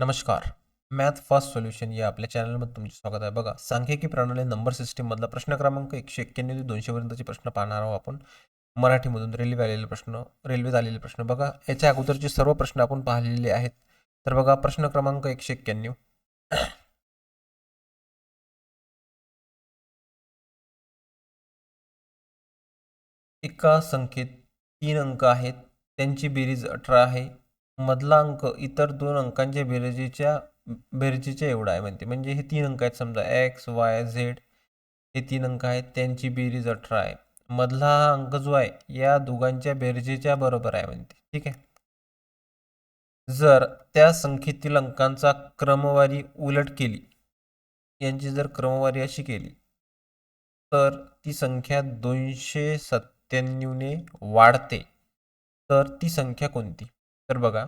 नमस्कार. Math first solution या आपल्या चॅनलमध्ये तुमचे स्वागत आहे. बघा सांख्यिकी प्रणाली नंबर सिस्टीममधला प्रश्न क्रमांक एकशे एक्क्याण्णव ते दोनशेपर्यंतचे प्रश्न पाहणार आहोत आपण. मराठीमधून रेल्वे आलेले प्रश्न रेल्वेत आलेले प्रश्न. बघा याच्या अगोदरचे सर्व प्रश्न आपण पाहिलेले आहेत. तर बघा प्रश्न क्रमांक एकशे एक्क्याण्णव एका संख्येत तीन अंक आहेत. त्यांची बेरीज अठरा आहे. मधला अंक इतर दोन अंकांच्या बेरजेच्या बेरजेच्या एवढा आहे म्हणते. म्हणजे हे तीन अंक आहेत समजा एक्स वाय झेड हे तीन अंक आहेत त्यांची बेरीज अठरा आहे. मधला हा अंक जो आहे या दोघांच्या बेरजेच्या बरोबर आहे म्हणते. ठीक आहे? जर त्या संख्येतील अंकांचा क्रमवारी उलट केली यांची जर क्रमवारी अशी केली तर ती संख्या दोनशे सत्त्याण्णवने वाढते. तर ती संख्या कोणती? तर बघा.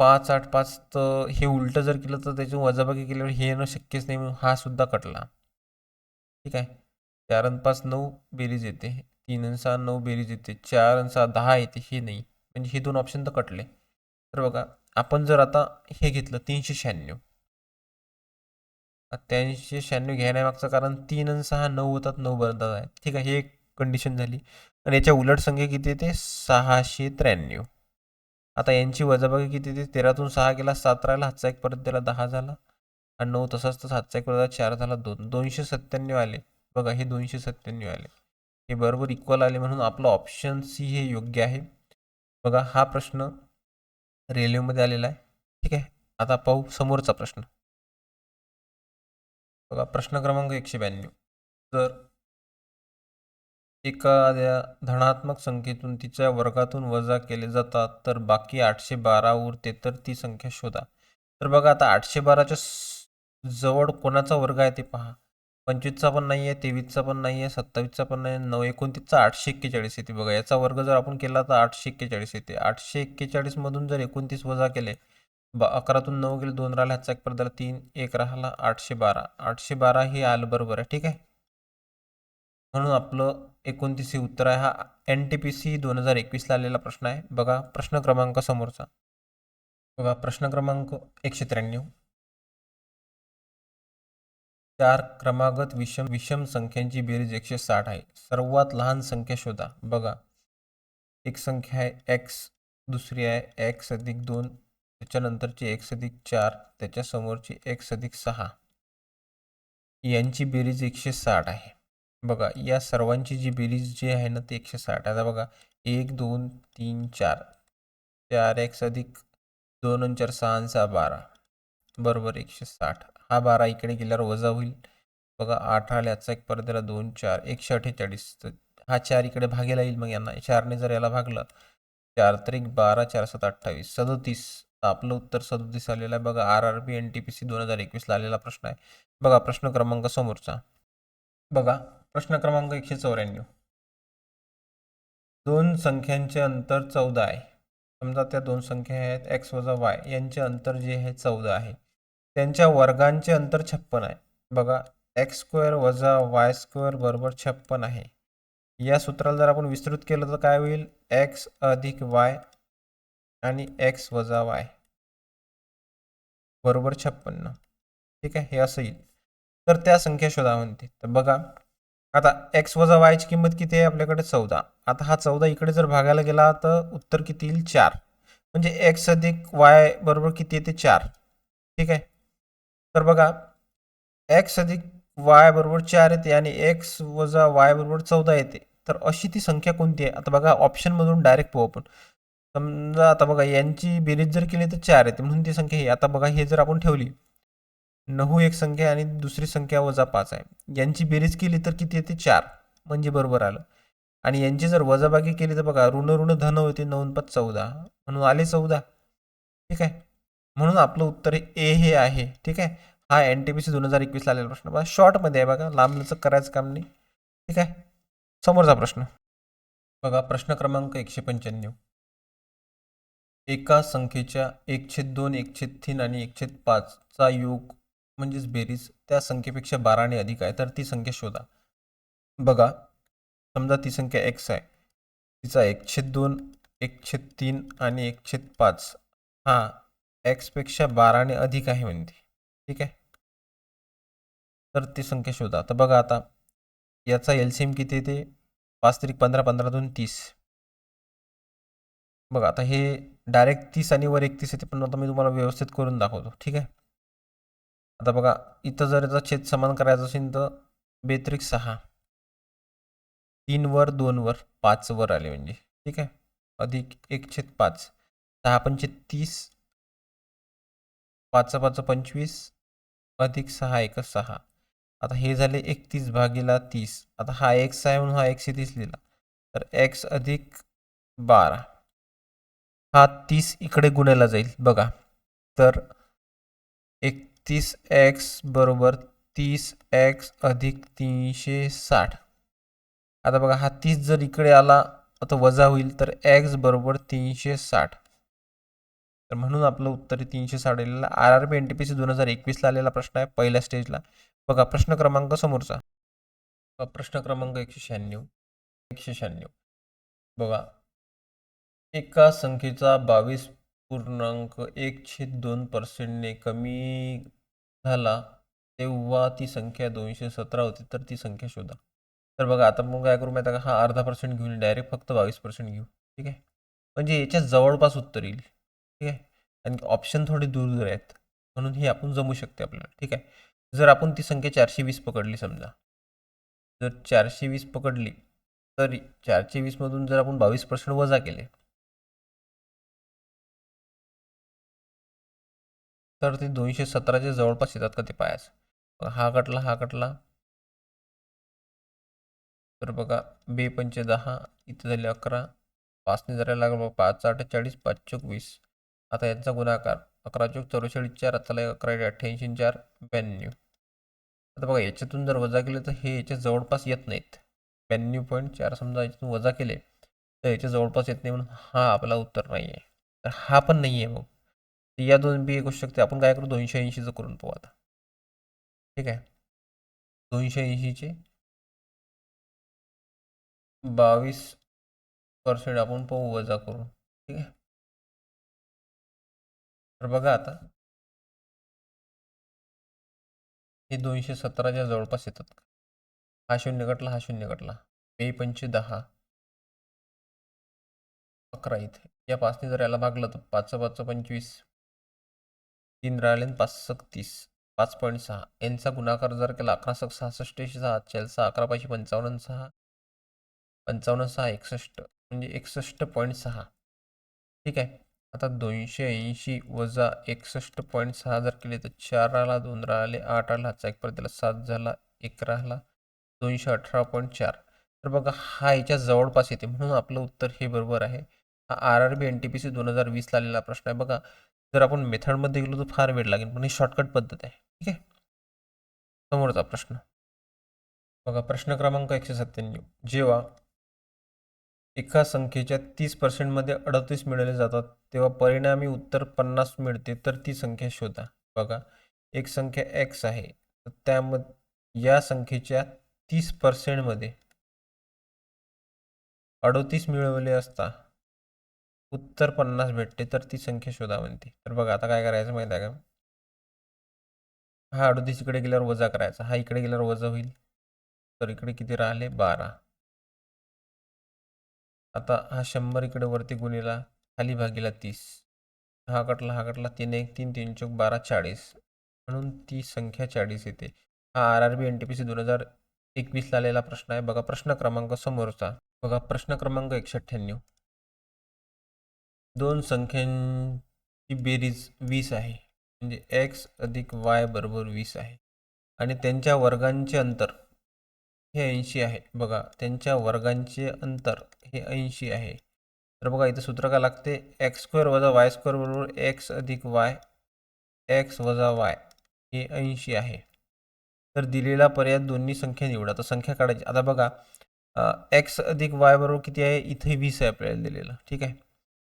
पाच आठ पाच तर हे उलटं जर केलं तर त्याची वजाबाकी केल्यावर हे येणं शक्यच नाही म्हणून हा सुद्धा कटला. ठीक आहे? चार आणि पाच नऊ बेरीज येते. तीन आणि सहा नऊ बेरीज येते. चार आणि सहा दहा येते. हे नाही. म्हणजे हे दोन ऑप्शन तर कटले. तर बघा आपण जर आता हे घेतलं तीनशे शहाण्णव. तीनशे शहाण्णव घेण्यामागचं कारण तीन आणि सहा नऊ होतात नऊ बनतात. आहे ठीक आहे? हे एक कंडिशन झाली. आणि याच्या उलट संख्या किती येते? सहाशे त्र्याण्णव. आता यांची वजाबाकी किती येते? तेरातून सहा गेला सात राहिला हातचा एक परत दिला दहा झाला. आणि नऊ तसाच तसा हातचा एक परत चार झाला दोन. दोनशे सत्त्याण्णव आले. बघा हे दोनशे सत्त्याण्णव आले. हे बरोबर इक्वल आले म्हणून आपलं ऑप्शन सी हे योग्य आहे. बघा हा प्रश्न रेल्वेमध्ये आलेला आहे. ठीक आहे? आता पाहू समोरचा प्रश्न. बघा प्रश्न क्रमांक एकशे ब्याण्णव. जर एखाद्या धनात्मक संख्येतून तिच्या वर्गातून वजा केले जातात तर बाकी आठशे बारा उरते तर ती संख्या शोधा. तर बघा आता आठशे बाराच्या जवळ कोणाचा वर्ग आहे ते पहा. पंचवीसचा पण नाही आहे तेवीसचा पण नाही आहे सत्तावीसचा पण नाही नऊ एकोणतीसचा आठशे एक्केचाळीस येते. बघा याचा वर्ग जर आपण केला तर आठशे एक्केचाळीस येते. आठशे एक्केचाळीसमधून जर एकोणतीस वजा केले बा अकरातून नऊ गेले दोन राहिला ह्याचा एक पडदा तीन एक राहिला आठशे बारा. आठशे बारा हे आलं बरोबर आहे ठीक आहे? म्हणून आपलं एकोणतीस हे उत्तर आहे हा एन टी पी सी दोन हजार एकवीसला आलेला प्रश्न आहे. बघा प्रश्न क्रमांक समोरचा. बघा प्रश्न क्रमांक एकशे त्र्याण्णव. चार क्रमागत विषम विषम संख्यांची बेरीज एकशे साठ आहे. सर्वात लहान संख्या शोधा. बघा एक संख्या आहे एक्स दुसरी आहे एक्स अधिक दोन त्याच्यानंतरची एक्स अधिक चार त्याच्यासमोरची एक्स अधिक सहा. यांची बेरीज एकशे साठ आहे. बघा या सर्वांची जी बेरीज जी आहे ना ती एकशे साठ. आता बघा एक दोन तीन चार. चार एक्स अधिक दोन चार सहा सहा बारा. बरोबर एकशे साठ. हा बारा इकडे गेल्यावर वजा होईल. बघा आठ आले याचा एक परत दोन चार. एकशे अठ्ठेचाळीस तर हा चार इकडे भागेला येईल मग यांना. चारने जर याला भागलं चार तर एक बारा चार सात अठ्ठावीस. सदोतीस. आपलं उत्तर सदोतीस आलेलं आहे. बघा R R B N T P C दोन हजार एकवीसला आलेला प्रश्न आहे. बघा प्रश्न क्रमांक समोरचा. बघा प्रश्न क्रमांक एकशे चौऱ्याण्णव. दोन संख्यांचे अंतर चौदा आहे. समजा त्या दोन संख्या आहेत एक्स वजा वाय यांचे अंतर जे आहे चौदा आहे. त्यांच्या वर्गांचे अंतर छप्पन आहे. बघा एक्स स्क्वेअर वजा वाय स्क्वेअर बरोबर छप्पन आहे. या सूत्राला जर आपण विस्तृत केलं तर काय होईल? एक्स अधिक वाय आणि एक्स वजा वाय बरोबर छप्पन्न ठीक आहे? हे असं येईल. तर त्या संख्या शोधा म्हणते. तर बघा आता एक्स वजा वायची किंमत किती आहे आपल्याकडे? चौदा. आता हा चौदा इकडे जर भागायला गेला तर उत्तर किती येईल? चार. म्हणजे एक्स अधिक वाय बरोबर किती येते? चार. ठीक आहे? तर बघा एक्स अधिक वाय बरोबर चार येते आणि एक्स वजा वाय बरोबर चौदा येते. तर अशी ती संख्या कोणती आहे? आता बघा ऑप्शनमधून डायरेक्ट पाहू आपण. समजा आता बघा यांची बेरीज जर केली तर चार येते. म्हणून ती संख्या ही. आता बघा हे जर आपण ठेवली नऊ एक संख्या आणि दुसरी संख्या वजा पाच आहे. यांची बेरीज केली तर किती येते? चार. म्हणजे बरोबर आलं. आणि यांची जर वजाबाकी केली तर बघा ऋण ऋण धन होते नऊ पाच चौदा. म्हणून आले चौदा. ठीक आहे? म्हणून आपलं उत्तर ए हे आहे. ठीक आहे? हा एन टी पी सी दोन हजार एकवीसला आलेला प्रश्न बघा शॉर्टमध्ये आहे बघा. लांबलचं करायचं काम नाही. ठीक आहे? समोरचा प्रश्न. बघा प्रश्न क्रमांक एकशे पंच्याण्णव. एका संख्येच्या एक छेद दोन एक छेद तीन आणि एक छेद पाचचा योग म्हणजेच बेरीज त्या संख्येपेक्षा बाराने अधिक आहे तर ती संख्या शोधा. बघा समजा ती संख्या एक्स आहे. तिचा एक छेद दोन एक छेद तीन आणि एक छेद पाच हा एक्सपेक्षा बाराने अधिक आहे म्हणते. ठीक आहे? तर ती संख्या शोधा. तर बघा आता याचा एल सी एम किती येते? पाच तरी पंधरा पंधरा दोन तीस. बघा आता हे डायरेक्ट तीस आणि वर एकतीस येते पण आता मी तुम्हाला व्यवस्थित करून दाखवतो. ठीक आहे? आता बघा इथं जर याचा छेद समान करायचा असेल तर बेत्रिक सहा. तीन वर दोन वर पाच वर आले म्हणजे. ठीक आहे? अधिक एक छेद पाच. सहा पंचे तीस. पाच पाच पंचवीस. अधिक सहा एक सहा. आता हे झाले एकतीस भागीला तीस. आता हा एक्स आहे म्हणून हा एकशे तीस लिहिला. तर एक्स अधिक बारा. हा तीस इकडे गुण्याला जाईल. बघा. तर एक तीस एक्स बरोबर तीस एक्स अधिक तीनशे साठ. आता बघा हा तीस जर इकडे आला आता वजा होईल तर एक्स बरोबर तीनशे साठ. तर म्हणून आपलं उत्तर तीनशे साठ. आलेलं R R B N T P C दोन हजार एकवीसला आलेला प्रश्न आहे पहिल्या स्टेजला. बघा प्रश्न क्रमांक समोरचा. प्रश्न क्रमांक एकशे शहाण्णव. एकशे शहाण्णव. बघा एका संख्येचा बावीस पूर्णांक एक छेद दोन पर्सेंटने कमी झाला तेव्हा ती संख्या दोनशे सतरा होती तर ती संख्या शोधा. तर बघा आता मग काय करू माहिती का? हा अर्धा पर्सेंट घेऊन डायरेक्ट फक्त बावीस पर्सेंट घेऊ ठीक आहे? म्हणजे याच्या जवळपास उत्तर येईल ठीक आहे? आणि ऑप्शन थोडे दूर दूर आहेत म्हणून ही आपण जमू शकते आपल्याला ठीक आहे? जर आपण ती संख्या चारशे वीस पकडली समजा जर चारशे वीस पकडली तर चारशे वीसमधून जर आपण बावीस पर्सेंट वजा केले तर ते दोनशे सतराच्या जवळपास येतात का ते पायाच हा कटला हा कटला. तर बघा बे पंचे दहा इथं झाले अकरा. पाचने जरा लागलं बघा पाच अठ्ठेचाळीस पाच चोक वीस आता यांचा गुणाकार अकरा चोक चौवेचाळीस चार. आता अकरा अठ्ठ्याऐंशी चार ब्याण्णव. आता बघा याच्यातून जर वजा केले तर हे याच्या जवळपास येत नाहीत. ब्याण्णव पॉईंट चार समजा याच्यातून वजा केले तर याच्या जवळपास येत नाही म्हणून हा आपला उत्तर नाही आहे तर हा पण नाही आहे मग. तर या दोन बी एक असू शकते. आपण काय करू? दोनशे ऐंशीचं करून पाहू आता. ठीक आहे? दोनशे ऐंशीचे बावीस पर्सेंट आपण पाहू वजा करू ठीक आहे? तर बघा आता. हे दोनशे सतराच्या जवळपास येतात. हा शून्य कटला हा शून्य कटला बे पंचे दहा. अकरा इथे. या पाचने जर याला भागलं तर पाच पाच पंचवीस. तीन राहिले आणि पाच तीस पाच पॉईंट सहा. यांचा गुणाकार जर केला अकरा सक सहासष्ट सहा चारशे अकरा पाचशे पंचावन्न सहा पंचावन्न सहा एकसष्ट म्हणजे एकसष्ट पॉईंट सहा. ठीक आहे? आता दोनशे ऐंशी वजा एकसष्ट पॉईंट सहा जर केले तर चार राहिला दोन राहिले आठ आला हाचा एक परत त्याला सात झाला एक राहिला दोनशे अठरा पॉईंट चार. तर बघा हा याच्या जवळपास येते. म्हणून आपलं उत्तर हे बरोबर आहे. हा R R B N T P C दोन हजार वीसला आलेला प्रश्न आहे. बघा जर आपण मेथडमध्ये गेलो तर फार वेळ लागेल पण ही शॉर्टकट पद्धत आहे. ठीक आहे? समोरचा प्रश्न. बघा प्रश्न क्रमांक एकशे सत्त्याण्णव. जेव्हा एका संख्येच्या तीस पर्सेंटमध्ये अडतीस मिळवले जातात तेव्हा परिणामी उत्तर पन्नास मिळते तर ती संख्या शोधा. बघा एक संख्या एक्स आहे तर त्यामध्ये या संख्येच्या तीस पर्सेंटमध्ये अडतीस मिळवले असता उत्तर पन्नास भेटते तर ती संख्या शोधा म्हणते. तर बघा आता काय करायचं माहिती आहे का? हा अडतीस इकडे गेल्यावर वजा करायचा. हा इकडे गेल्यावर वजा होईल. तर इकडे किती राहिले? बारा. आता हा शंभर इकडे वरती गुणीला खाली भागीला तीस. हा कटला हा कटला तीन एक तीन तीन चौक बारा चाळीस. म्हणून ती संख्या चाळीस येते. हा R R B N T P C दोन हजार एकवीसला आलेला प्रश्न आहे. बघा प्रश्न क्रमांक समोरचा. बघा प्रश्न क्रमांक एकशे अठ्ठ्याण्णव. दोन संख्यांची बेरीज वीस आहे. म्हणजे एक्स अधिक वाय बरोबर वीस आहे. आणि त्यांच्या वर्गांचे अंतर हे ऐंशी आहे. बघा त्यांच्या वर्गांचे अंतर हे ऐंशी आहे. तर बघा इथं सूत्र काय लागते? एक्स स्क्वेअर वजा वाय स्क्वेअर बरोबर एक्स अधिक वाय एक्स वजा वाय हे ऐंशी आहे. तर दिलेला पर्याय दोन्ही संख्या निवडा. तर संख्या काढायची. आता बघा एक्स अधिक वाय बरोबर किती आहे? इथे वीस आहे आपल्याला दिलेलं. ठीक आहे?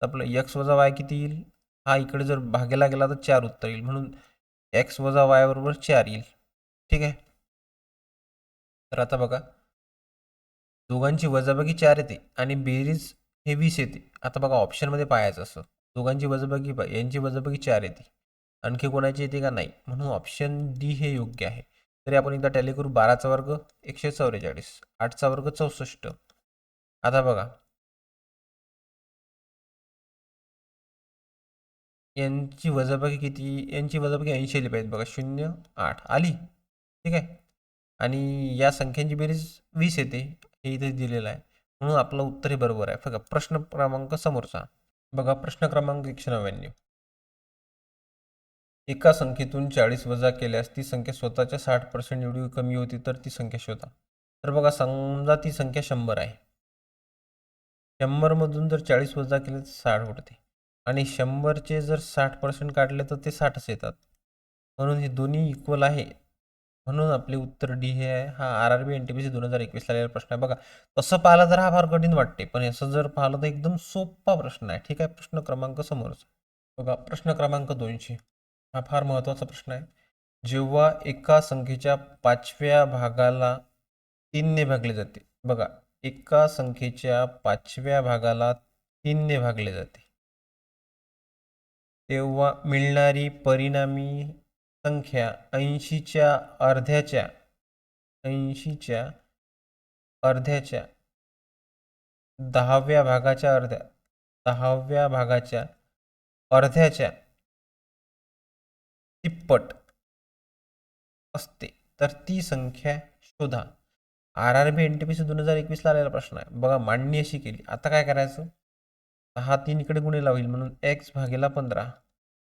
आपलं एक्स वजा वाय किती येईल? हा इकडे जर भागेला गेला तर चार उत्तर येईल. म्हणून एक्स वजा वाय बरोबर चार येईल. ठीक आहे? तर आता बघा. दोघांची वजाबाकी चार येते आणि बेरीज हे वीस येते. आता बघा ऑप्शनमध्ये पाहायचं असं. दोघांची वजाबाकी पहा. यांची वजाबाकी चार येते. आणखी कोणाची येते का? नाही. म्हणून ऑप्शन डी हे योग्य आहे. तरी आपण एकदा टॅली करू. बाराचा वर्ग एकशे चौवेचाळीस. आठचा वर्ग चौसष्ट. आता बघा. यांची वजाबाकी किती? यांची वजाबाकी ऐंशी आली पाहिजे बघा शून्य आठ. आली. ठीक आहे? आणि या संख्यांची बेरीज वीस येते. हे इथे दिलेलं आहे. म्हणून आपलं उत्तर हे बरोबर आहे. बघा प्रश्न क्रमांक समोरचा. बघा प्रश्न क्रमांक एकशे नव्याण्णव. एका संख्येतून चाळीस वजा केल्यास ती संख्या स्वतःच्या साठ पर्सेंट एवढी कमी होती तर ती संख्या शोधा. तर बघा समजा ती संख्या शंभर आहे. शंभरमधून जर चाळीस वजा केले तर साठ उठते आणि शंभरचे जर साठ पर्सेंट काढले तर ते साठच येतात. म्हणून हे दोन्ही इक्वल आहे. म्हणून आपले उत्तर डी हे आहे. हा R R B N T P C दोन हजार एकवीसला आलेला प्रश्न आहे. बघा तसं पाहिलं तर हा फार कठीण वाटते. पण असं जर पाहिलं तर एकदम सोपा प्रश्न आहे. ठीक आहे प्रश्न क्रमांक समोरचा. बघा प्रश्न क्रमांक दोनशे. हा फार महत्त्वाचा प्रश्न आहे. जेव्हा एका संख्येच्या पाचव्या भागाला तीनने भागले जाते. बघा एका संख्येच्या पाचव्या भागाला तीनने भागले जाते. तेव्हा मिळणारी परिणामी संख्या ऐंशीच्या अर्ध्याच्या ऐंशीच्या अर्ध्याच्या दहाव्या भागाच्या अर्ध्या दहाव्या भागाच्या अर्ध्याच्या तिप्पट असते. तर ती संख्या शोधा. R R B N T P C दोन हजार एकवीसला आलेला प्रश्न आहे. बघा मांडणी अशी केली. आता काय करायचं? हा तीन इकडे गुणिला होईल म्हणून एक्स भागेला पंधरा.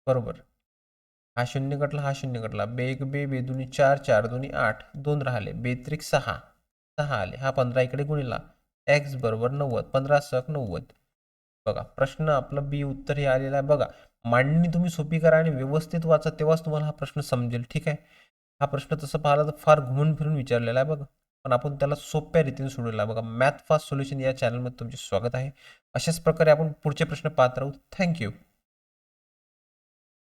बरोबर. हा शून्य कटला हा शून्य कटला बे एक बे बे दोन्ही चार चार दोन्ही आठ दोन राहिले. बेत्रिक सहा. सहा आले. हा पंधरा इकडे गुणिला. एक्स बरोबर नव्वद. पंधरा सक नव्वद. बघा प्रश्न आपलं बी उत्तर हे आलेलं आहे. बघा मांडणी तुम्ही सोपी करा आणि व्यवस्थित वाचा तेव्हाच तुम्हाला हा प्रश्न समजेल. ठीक आहे? हा प्रश्न तसं पाहिला तर फार घुमून फिरून विचारलेला आहे बघा. पण आपण त्याला सोप्या रीतीने सोडवला बघा मॅथ फास्ट सोल्युशन या चॅनलमध्ये तुमचे स्वागत आहे. अशाच प्रकारे आपण पुढचे प्रश्न पाहत राहू. थँक्यू